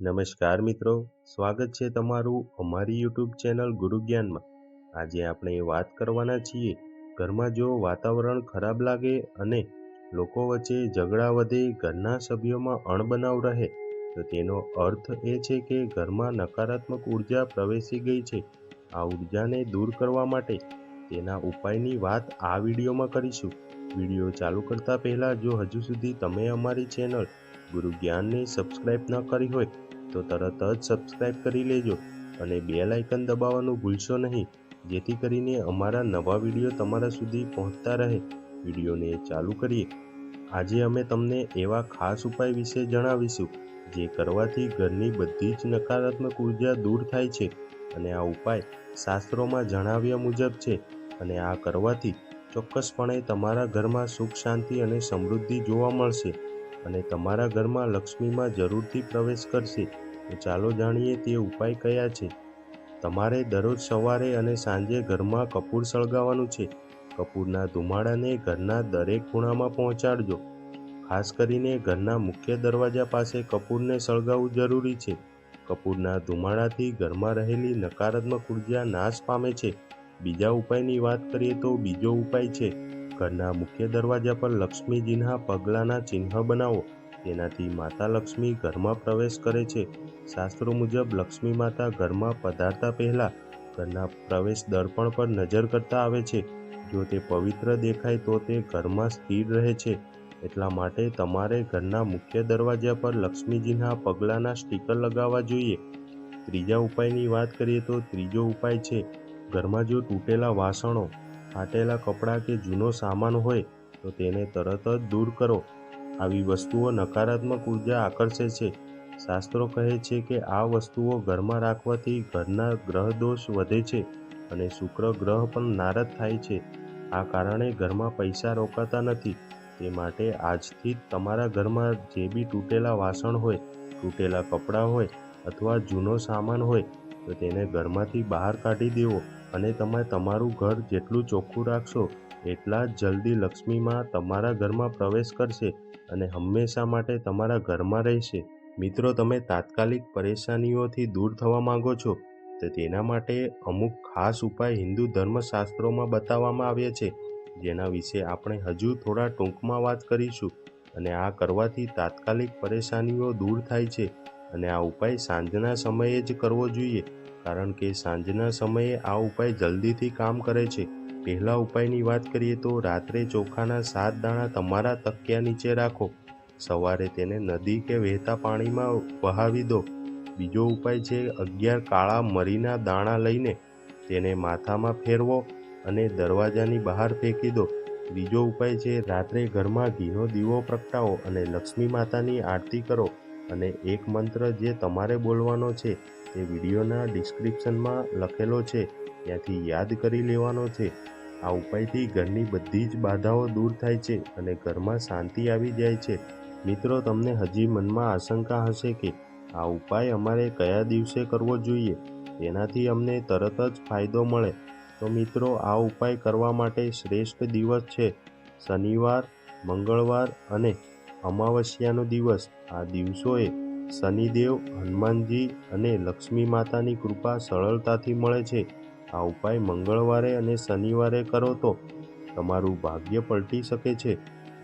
નમસ્કાર મિત્રો, સ્વાગત છે તમારું અમારી યુટ્યુબ ચેનલ ગુરુ જ્ઞાનમાં. આજે આપણે વાત કરવાના છીએ, ઘરમાં જો વાતાવરણ ખરાબ લાગે અને લોકો વચ્ચે ઝઘડા વધે, ઘરના સભ્યોમાં અણબનાવ રહે, તો તેનો અર્થ એ છે કે ઘરમાં નકારાત્મક ઊર્જા પ્રવેશી ગઈ છે. આ ઉર્જાને દૂર કરવા માટે તેના ઉપાયની વાત આ વિડીયોમાં કરીશું. વીડિયો ચાલુ કરતા પહેલાં જો હજુ સુધી તમે અમારી ચેનલ ગુરુ જ્ઞાનને સબસ્ક્રાઇબ ન કરી હોય તો તરત જ સબસ્ક્રાઇબ કરી લેજો અને બેલ આઇકન દબાવવાનું ભૂલશો નહીં, જેથી કરીને અમારા નવા વીડિયો તમારા સુધી પહોંચતા રહે. વિડીયોને ચાલુ કરીએ. આજે અમે તમને એવા ખાસ ઉપાય વિશે જણાવીશું, જે કરવાથી ઘરની બધી જ નકારાત્મક ઊર્જા દૂર થાય છે અને આ ઉપાય શાસ્ત્રોમાં જણાવ્યા મુજબ છે અને આ કરવાથી ચોક્કસપણે તમારા ઘરમાં સુખ, શાંતિ અને સમૃદ્ધિ જોવા મળશે. અને તમારા ઘરમાં લક્ષ્મીમાં જરૂરથી પ્રવેશ કરશે. તો ચાલો જાણીએ તે ઉપાય કયા છે. તમારે દરરોજ સવારે અને સાંજે ઘરમાં કપૂર સળગાવવાનું છે. કપૂરના ધુમાડાને ઘરના દરેક ખૂણામાં પહોંચાડજો. ખાસ કરીને ઘરના મુખ્ય દરવાજા પાસે કપૂરને સળગાવવું જરૂરી છે. કપૂરના ધુમાડાથી ઘરમાં રહેલી નકારાત્મક ઊર્જા નાશ પામે છે. બીજા ઉપાયની વાત કરીએ તો બીજો ઉપાય છે. ઘરના મુખ્ય દરવાજા પર લક્ષ્મીજીના પગલાંના ચિહ્ન બનાવો. તેનાથી માતા લક્ષ્મી ઘરમાં પ્રવેશ કરે છે. શાસ્ત્રો મુજબ લક્ષ્મી માતા ઘરમાં પધારતા પહેલાં ઘરના પ્રવેશ દર્પણ પર નજર કરતા આવે છે. જો તે પવિત્ર દેખાય તો તે ઘરમાં સ્થિર રહે છે. એટલા માટે તમારે ઘરના મુખ્ય દરવાજા પર લક્ષ્મીજીના પગલાંના સ્ટીકર લગાવવા જોઈએ. ત્રીજા ઉપાયની વાત કરીએ તો ત્રીજો ઉપાય છે. ઘરમાં જો તૂટેલા વાસણો ફાટેલા કપડાં કે જૂનો સામાન હોય તો તેને તરત જ દૂર કરો. આવી વસ્તુઓ નકારાત્મક ઊર્જા આકર્ષે છે. શાસ્ત્રો કહે છે કે આ વસ્તુઓ ઘરમાં રાખવાથી ઘરના ગ્રહ દોષ વધે છે અને શુક્ર ગ્રહ પણ નારદ થાય છે. આ કારણે ઘરમાં પૈસા રોકાતા નથી. તે માટે આજથી તમારા ઘરમાં જે બી તૂટેલા વાસણ હોય, તૂટેલા કપડાં હોય અથવા જૂનો સામાન હોય તો તેને ઘરમાંથી બહાર કાઢી દેવો. અને તમે તમારું ઘર જેટલું ચોખ્ખું રાખશો, એટલા જ જલ્દી લક્ષ્મીમાં તમારા ઘરમાં પ્રવેશ કરશે અને હંમેશા માટે તમારા ઘરમાં રહેશે. મિત્રો, તમે તાત્કાલિક પરેશાનીઓથી દૂર થવા માંગો છો. તો તેના માટે અમુક ખાસ ઉપાય હિન્દુ ધર્મશાસ્ત્રોમાં બતાવવામાં આવ્યા છે, જેના વિશે આપણે હજુ થોડા ટૂંકમાં વાત કરીશું. અને આ કરવાથી તાત્કાલિક પરેશાનીઓ દૂર થાય છે અને આ ઉપાય સાંજના સમયે જ કરવો જોઈએ. કારણ કે સાંજના સમયે આ ઉપાય જલ્દીથી કામ કરે છે. પહેલા ઉપાયની વાત કરીએ તો રાત્રે ચોખાના સાત દાણા તમારા તકિયા નીચે રાખો. સવારે તેને નદી કે વહેતા પાણીમાં વહાવી દો. બીજો ઉપાય છે અગિયાર કાળા મરીના દાણા લઈને તેને માથામાં ફેરવો અને દરવાજાની બહાર ફેંકી દો. બીજો ઉપાય છે રાત્રે ઘરમાં ઘીનો દીવો પ્રગટાવો અને લક્ષ્મી માતાની આરતી કરો. અને એક મંત્ર જે તમારે બોલવાનો છે તે વિડીયોના ડિસ્ક્રિપ્શનમાં લખેલો છે. ત્યાંથી યાદ કરી લેવાનો છે. આ ઉપાયથી ઘરની બધી જ બાધાઓ દૂર થાય છે અને ઘરમાં શાંતિ આવી જાય છે. મિત્રો, તમને હજી મનમાં આશંકા હશે કે આ ઉપાય અમારે કયા દિવસે કરવો જોઈએ? તેનાથી અમને તરત જ ફાયદો મળે. તો મિત્રો, આ ઉપાય કરવા માટે શ્રેષ્ઠ દિવસ છે. શનિવાર, મંગળવાર અને અમાવસ્યાનો દિવસ. આ દિવસોએ શનિદેવ, હનુમાનજી અને લક્ષ્મી માતાની કૃપા સરળતાથી મળે છે. આ ઉપાય મંગળવારે અને શનિવારે કરો તો તમારું ભાગ્ય પલટી શકે છે.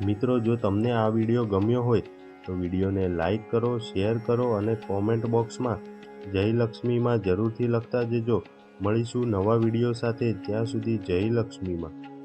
મિત્રો, જો તમને આ વીડિયો ગમ્યો હોય, તો વિડીયોને લાઈક કરો, શેર કરો અને કોમેન્ટ બોક્સમાં જય લક્ષ્મીમાં જરૂરથી લખતા જજો. મળીશું નવા વીડિયો સાથે. ત્યાં સુધી જય લક્ષ્મીમાં.